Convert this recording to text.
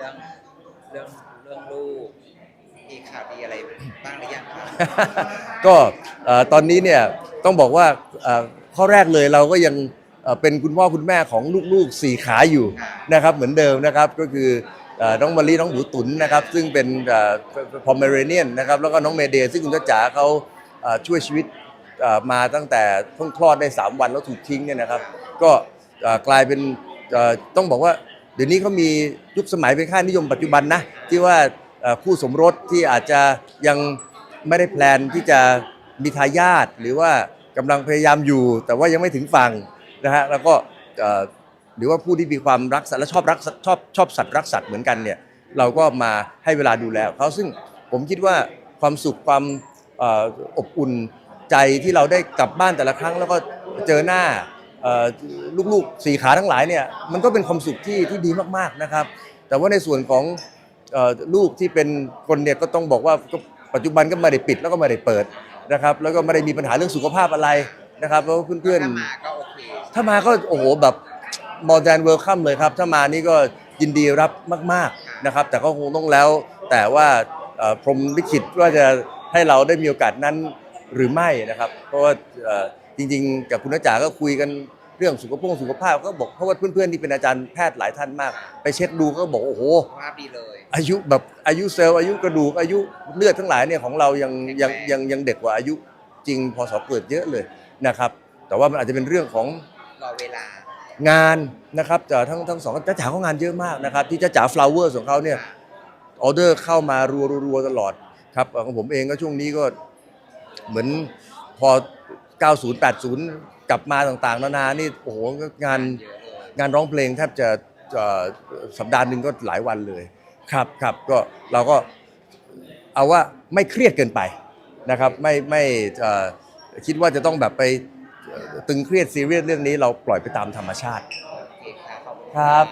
รื่องเรื่องเรื่องลูกมีข่าวดีอะไรบ้างหรือยังคะก็เอ่อตอนนี้เนี่ยต้องบอกว่าเอ่อข้อแรกเลยเราก็ยังเอ่อเป็นคุณพ่อคุณแม่ของลูกๆสี่ขาอยู่นะครับเหมือนเดิมนะครับก็คือเอ่อน้องมะลิน้องหมูตุ๋นนะครับซึ่งเป็นพอมเมเรเนียนนะครับแล้วก็น้องเมเดย์ซึ่งคุณจ้าจ๋าเขาเอ่อช่วยชีวิตเอ่อมาตั้งแต่เพิ่งคลอดได้ 3 วันแล้วถูกทิ้งเนี่ยนะครับก็เอ่อกลายเป็นเอ่อต้องบอกว่า เดี๋ยวนี้เขามียุคสมัยเป็นค่านิยมปัจจุบันนะที่ว่าคู่สมรสที่อาจจะยังไม่ได้แพลนที่จะมีทายาทหรือว่ากำลังพยายามอยู่ แต่ว่ายังไม่ถึงฝั่งนะฮะแล้วก็หรือว่าผู้ที่มีความรักสัตว์และชอบรักชอบชอบสัตว์รักสัตว์เหมือนกันเนี่ยเราก็มาให้เวลาดูแลเขาซึ่งผมคิดว่าความสุขความอบอุ่นใจที่เราได้กลับบ้านแต่ละครั้ง แล้วก็เจอหน้า ลูกๆสี่ขาทั้งหลายเนี่ยมันก็เป็นความสุขที่ที่ดีมากๆนะครับ แต่ว่าในส่วนของเอ่อลูกที่เป็นคนเนี่ยก็ต้องบอกว่าก็ปัจจุบันก็ไม่ได้ปิดแล้วก็ไม่ได้เปิดนะครับ แล้วก็ไม่ได้มีปัญหาเรื่องสุขภาพอะไรนะครับแล้วเพื่อนถ้าๆมาก็โอเคถ้ามาก็โอ้โหแบบ modern welcome เลยครับ ถ้ามานี่ก็ยินดีรับมากๆนะครับ แต่ก็คงต้องแล้ว แต่ว่าเอ่อพรหมลิขิตว่าจะให้เราได้มีโอกาสนั้นหรือไม่นะครับ เพราะว่าเอ่อ จริงๆกับคุณน้าจ๋าก็คุยกันเรื่องสุขภาพสุขภาพก็บอกเพราะว่าเพื่อนๆที่เป็นอาจารย์แพทย์หลายท่านมาก ไปเช็คดูก็บอกโอ้โห ภาพดีเลย อายุแบบอายุเซลล์อายุกระดูกอายุเลือดทั้งหลายเนี่ยของเรายังยังยังยังเด็กกว่าอายุจริงพอสอเกิดเยอะเลยนะครับ แต่ว่ามันอาจจะเป็นเรื่องของรอเวลา งานนะครับแต่ทั้งทั้งสองจ้าจ๋าเขางานเยอะมากนะครับ ที่จ้าจ๋า flowers ของเขาเนี่ยออเดอร์เข้ามารัวๆตลอดครับของผมเองก็ช่วงนี้ก็เหมือนพอ 90 80 กลับมาต่างๆ นานานี่โอ้โหงานเยอะเลยงานร้องเพลงแทบจะเอ่อสัปดาห์หนึ่งก็หลายวันเลย ครับครับก็เราก็เอาว่าไม่เครียดเกินไปนะครับไม่ไม่เอ่อคิดว่าจะต้องแบบไปเอ่อตึงเครียดซีเรียสเรื่องนี้เราปล่อยไปตามธรรมชาติโอเคค่ะขอบคุณครับ